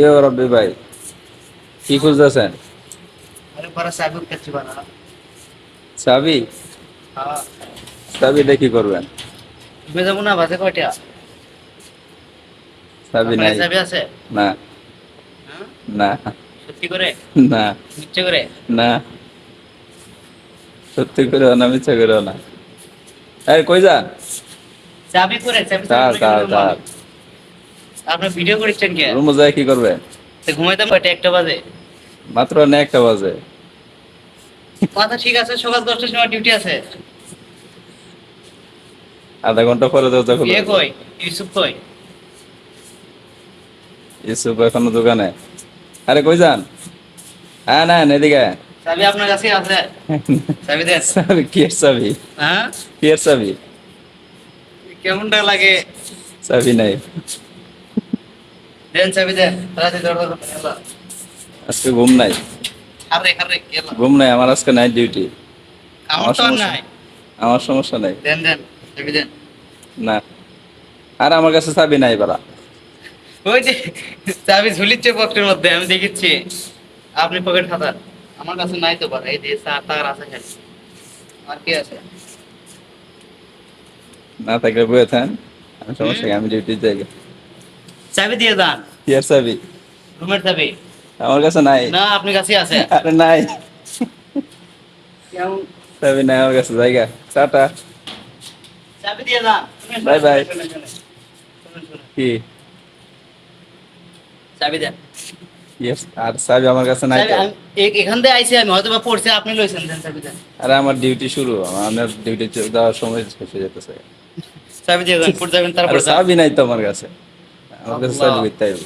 রব্বি ভাই? কি খুঁজতেছেন? চাবি হ্যাঁ। চাবি দিয়ে কি করবেন যাব না বাজে কয়টা? চাবি নাই। চাবি আছে? না। হ্যাঁ? না। সত্যি করে? না। মিথ্যে করে? না। সত্যি করে না মিথ্যা করে না। এই কই যান? চাবি করে চাবি তার চাবি তার করে তার আপনি ভিডিও করেছেন কে? রুমে যায় কি করবে? তো ঘুমাইতাম কয়টা? একটা বাজে। মাত্র না একটা বাজে। কথা ঠিক আছে সকাল দশটার সময় ডিউটি আছে। আধা ঘণ্টা পরে দরজা বিয়ে কই? ইউসুফ কই? ইউসুফ এখনও দোকানে। আরে কই যান? হ্যাঁ না এদিকে। চাবি আপনার কাছে আছে। চাবি দেন। চাবি কি চাবি? হ্যাঁ? কি চাবি? কেমনটা লাগে? চাবি নাই। দেন চাবি দেন রাতে দরজা খুলে। আজকে ঘুম নাই। আরে আরে এলা ঘুম নাই আমার আজকে নাইট ডিউটি আমার তো সমস্যা। নাই। আমার সমস্যা নাই। দেন দেন চাবি দেন। না। আর আমার কাছে চাবি নাই ওই যে চাবি ঝুলিচ্ছে পকেটের মধ্যে আমি দেখেছি। আপনি পকেট খাতার আমার কাছে নাই তো পারে এই যে আছে খালি। আর কি আছে? না থাকলে বয়ে থাকেন। আমি সমস্যা আমি ডিউটি যাই। চাবি দিয়ে যান। আর চাবি। রুমের চাবি। আমার কাছে নাই। না আপনার কাছে আছে। আরে নাই। চাবি নাই আমার কাছে জায়গা। টাটা চাবি দিয়ে যান। শুনেন, শুনেন। কি? চাবি দেন। আর চাবি আমার কাছে নাই আমি- এ- এখান থেকে আইসি আমি হয়তো পড়ছি আপনি লইছেন দেন চাবি দেন। আরে আমার ডিউটি শুরু আমার ডিউটি যাওয়ার সময় শেষ হয়ে যেতেছে চাবি দিয়ে যান পড়ে যাবেন তারপর চাবি নাই তো আমার কাছে। আল্লাহ। করতে হবে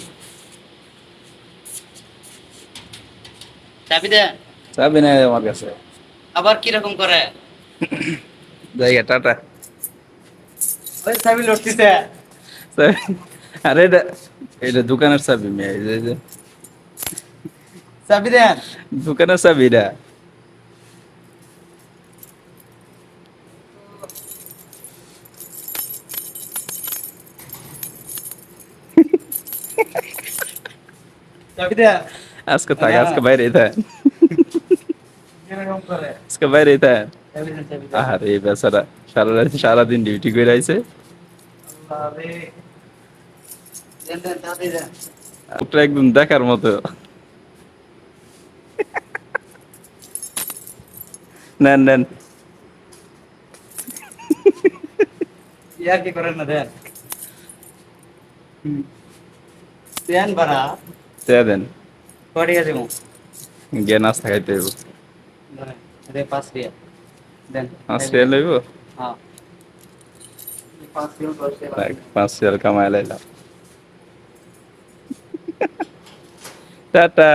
চাবি দেন চাবি নাই আমার কাছে। আবার কীরকম করে? জায়গা টাটা। ওই চাবি লড়তিছে। চাবি- আরে এটা এটা দোকানের চাবি মেয়ে এই যে- চাবি দেন দোকানের চাবি এটা আজকে থাক আজকে বাইরে থাক আজকে বাইরে থাক আরে বেচারা সারা রাত সারাদিন ডিউটি করে আইছে ওটা একদম দেখার মতো নেন নেন ইয়ার কি করেন না দেন দেন বাড়া চা দেন কটি আছে মো? গিয়ে নাস্তা খাইতে হইব। রে পাঁচ রিয়া দেন। পাঁচ রিয়াল হ্যাঁ। পাঁচ রিয়াল কামাই লাইলাম। টাটা।